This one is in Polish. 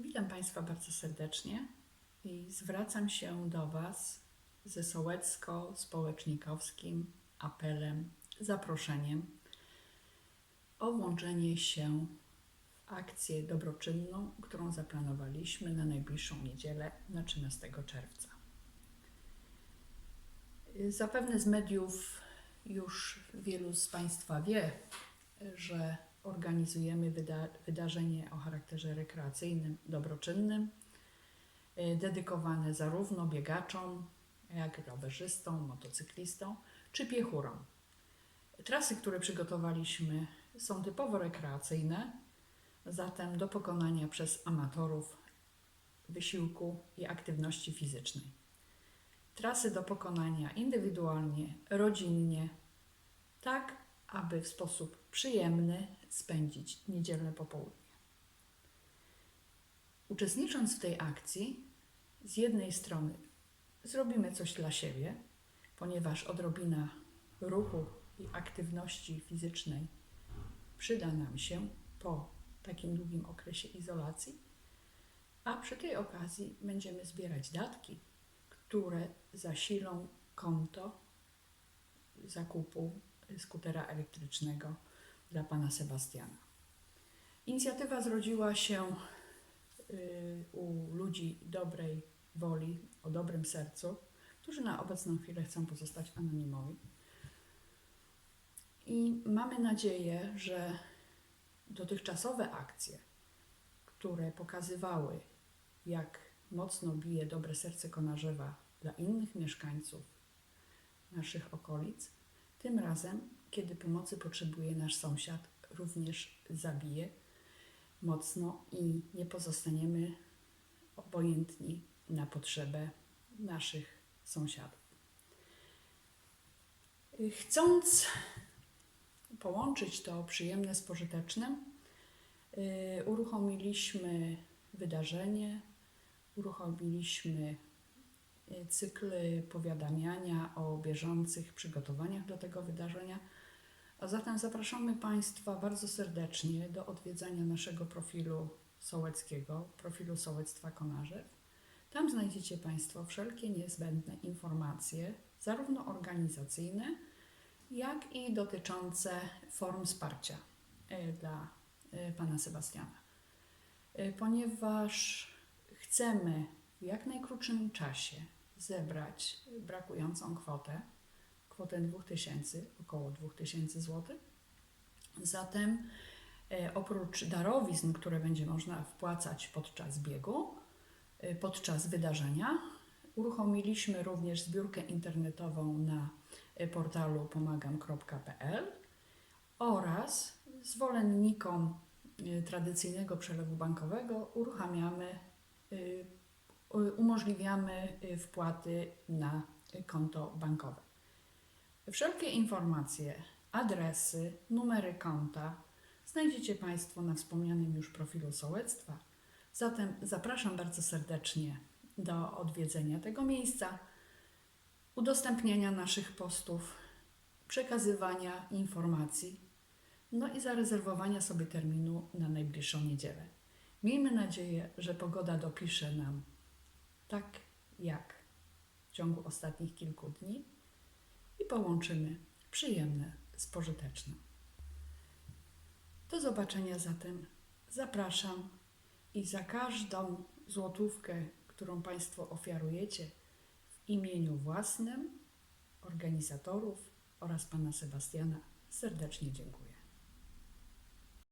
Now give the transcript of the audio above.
Witam Państwa bardzo serdecznie i zwracam się do Was ze sołecko-społecznikowskim apelem, zaproszeniem o włączenie się w akcję dobroczynną, którą zaplanowaliśmy na najbliższą niedzielę, na 13 czerwca. Zapewne z mediów już wielu z Państwa wie, że organizujemy wyda- wydarzenie o charakterze rekreacyjnym, dobroczynnym, y, dedykowane zarówno biegaczom, jak i rowerzystom, motocyklistom czy piechurom. Trasy, które przygotowaliśmy, są typowo rekreacyjne, zatem do pokonania przez amatorów wysiłku i aktywności fizycznej. Trasy do pokonania indywidualnie, rodzinnie, tak aby w sposób przyjemny spędzić niedzielne popołudnie. Uczestnicząc w tej akcji, z jednej strony zrobimy coś dla siebie, ponieważ odrobina ruchu i aktywności fizycznej przyda nam się po takim długim okresie izolacji, a przy tej okazji będziemy zbierać datki, które zasilą konto zakupu skutera elektrycznego dla pana Sebastiana. Inicjatywa zrodziła się y, u ludzi dobrej woli, o dobrym sercu, którzy na obecną chwilę chcą pozostać anonimowi. I mamy nadzieję, że dotychczasowe akcje, które pokazywały, jak mocno bije dobre serce Konarzewa dla innych mieszkańców naszych okolic, tym razem, kiedy pomocy potrzebuje nasz sąsiad, również zabije mocno i nie pozostaniemy obojętni na potrzebę naszych sąsiadów. Chcąc połączyć to przyjemne z pożytecznym, uruchomiliśmy wydarzenie, uruchomiliśmy cykl powiadamiania o bieżących przygotowaniach do tego wydarzenia. A zatem zapraszamy Państwa bardzo serdecznie do odwiedzania naszego profilu sołeckiego, profilu Sołectwa Konarzew. Tam znajdziecie Państwo wszelkie niezbędne informacje, zarówno organizacyjne, jak i dotyczące form wsparcia y, dla y, Pana Sebastiana. Y, Ponieważ chcemy w jak najkrótszym czasie zebrać brakującą kwotę, kwotę 2000, około 2000 zł. Zatem e, oprócz darowizn, które będzie można wpłacać podczas biegu, e, podczas wydarzenia, uruchomiliśmy również zbiórkę internetową na e, portalu pomagam.pl oraz zwolennikom tradycyjnego przelewu bankowego uruchamiamy umożliwiamy y, wpłaty na konto bankowe. Wszelkie informacje, adresy, numery konta znajdziecie Państwo na wspomnianym już profilu sołectwa. Zatem zapraszam bardzo serdecznie do odwiedzenia tego miejsca, udostępniania naszych postów, przekazywania informacji, no i zarezerwowania sobie terminu na najbliższą niedzielę. Miejmy nadzieję, że pogoda dopisze nam tak jak w ciągu ostatnich kilku dni i połączymy przyjemne z pożytecznym. Do zobaczenia zatem. Zapraszam i za każdą złotówkę, którą Państwo ofiarujecie w imieniu własnym, organizatorów oraz Pana Sebastiana serdecznie dziękuję.